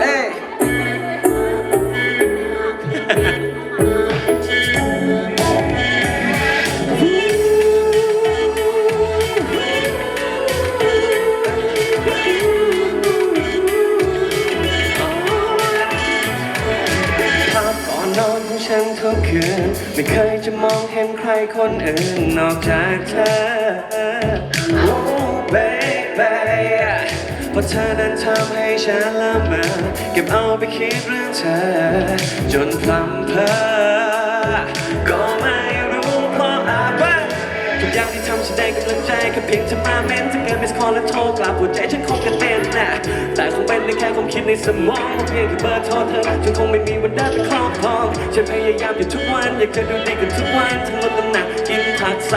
เอ้ยภาพก่อนนอนของฉันทุกคืน ไม่เคยจะมองเห็นใครคนอื่นนอกจากเธอ Oh baby เพราะเธอนั้นทำให้ฉันละเมอเก็บเอาไปคิดเรื่องเธอ จนพลัมเพลอก็ไม่รู้เพราะอะไรทุกอย่างที่ทำฉันได้กำลังใจแค่เพียงจะมาเม้นถ้าเกิดมิสคอลและโทรกลับหัวใจฉันคงกระเด็นนะแต่คงเป็นได้แค่ความคิดในสมองเพียงแค่เบอร์โทรเธอฉันคงไม่มีวันได้ไปครอบครองฉันพยายามอยู่ทุกวันอยากจะดูดีกันทุกวันทั้งลดน้ำหนัก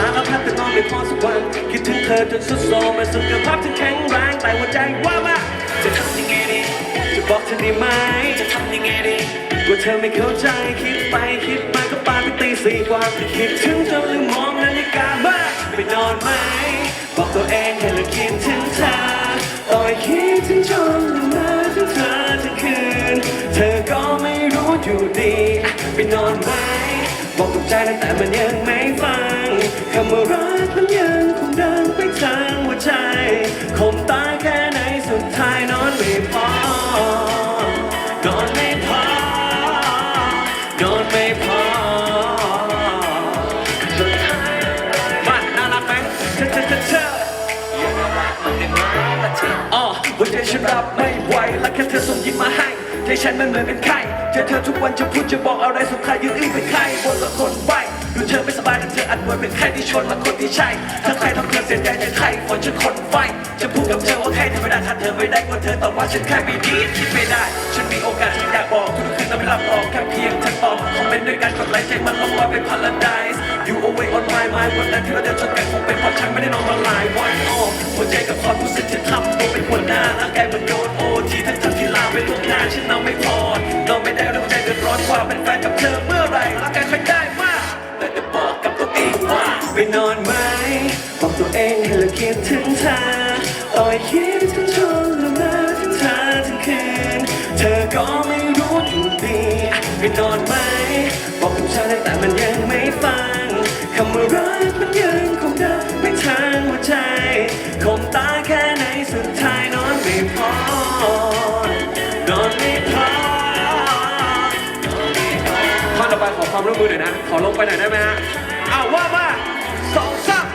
สารพัดแต่นอนไม่พอสักวัน คิดถึงเธอจนสุดโทรมมาสุขภาพฉันแข็งแรงแต่หัวใจว่าว่าจะทำยังไงดี จะบอกเธอได้ไหม จะทำยังไงดีว่าเธอไม่เข้าใจคิดไปคิดมาก็ปาไปตีสี่กว่าคิดถึงจนลืมมองนาฬิกาบ้าไปนอนไหม บอกตัวเองให้เลิกคิดถึงเธอต่อยคิดถึงจนลืมมาถึงเธอทั้งคืน เธอก็ไม่รู้อยู่ดีไปนอนไหมบอกกับใจนะแต่มันยังไม่ฟัง ฉันรับไม่ไหวแล้วแค่เธอส่งยิ้มมาให้ใจฉันมันเหมือนเป็นไข้เจอเธอทุกวันจะพูดจะบอกอะไรสุดท้ายยืนอึ้งเป็นไข้บนละคนไหวดูเธอไม่สบายแต่เธออัดบนเป็นไข้ที่ชนและคนที่ใช่ถ้าใครทำเธอเสียใจจะใครฝนฉันคนไฟจะพูดกับเธอว่าใครทำไม่ได้ถ้าเธอไม่ได้ก็เธอแต่ว่าฉันแค่ไม่ดีคิดไม่ได้ ฉันมีโอกาสที่อยากบอกทุกคืนแต่ไม่รับออกแค่เพียงเธอตอบคอมเมนต์ด้วยการกดไลค์ใจมันลงว่าเป็น paradise you always on my mind วันนั้นที่เราเดินชนกันคงเป็นเพราะฉันไม่ได้นอนมาหลายวัน ว่าเป็นแฟนกับเธอเมื่อไหรร่างกายค่อยได้มากแต่จะบอกกับตัวเองว่าไปนอนไหมบอกตัวเองให้เลิกคิดถึงเธอต่อยคิดถึงชนละเมอถึงเธอทั้งคืนเธอก็ไม่รู้อยู่ดีไปนอนไหมบอกกับฉันแต่มันยังไม่ฟังคำว่ารักมันยังคงเดังไปทางหัวใจคมตาแค่ไหนสุดท้าย ความร่วมมือหน่อยนะ ขอลงไปหน่อยได้ไหมฮะอ้าวว่ามาสองสาม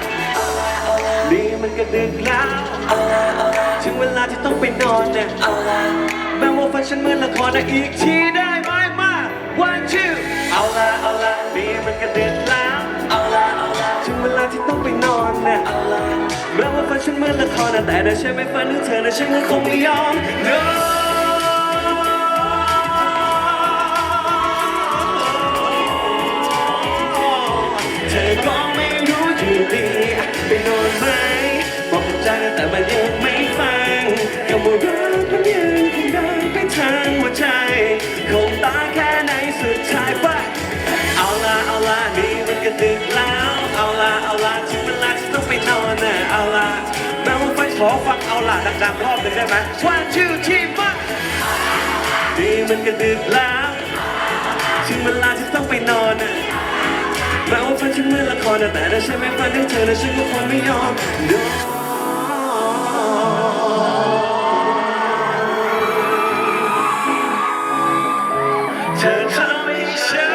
นี่มันก็ดึกแล้ว ถึงเวลาที่ต้องไปนอนเนี่ยแม้ว่าฝันฉันเหมือนละครนะอีกทีได้ไหมมา one two เอาละเอาละนี่มันก็ดึกแล้วเอาละเอาละถึงเวลาที่ต้องไปนอนเนี่ยเอาละแม้ว่าฝันฉันเหมือนละครนะแต่ถ้าฉันไม่ฝันถึงเธอนะฉันก็คงไม่ยอม no ไปนอนไหมบอกกับใจแต่มันยังไม่ฟังคำว่ารักมันยังคงดังไปทางหัวใจคงตาแค่ไหนสุดท้ายไปเอาละเอาละนี่มันก็ดึกแล้ว เอาละเอาละถึงเวลาที่ต้องไปนอนนะเอาละแม้ว่าไฟขอฟังเอาละดังๆรอบหนึ่งได้ไหม one two three four นี่มันก็ดึกแล้วถึงเวลาที่ต้องไปนอนนะ ฝันฉันเหมือนละครนะแต่ถ้าฉันไม่ฝันถึงเธอและฉันก็คงไม่ยอมนอนเธอทำให้ฉัน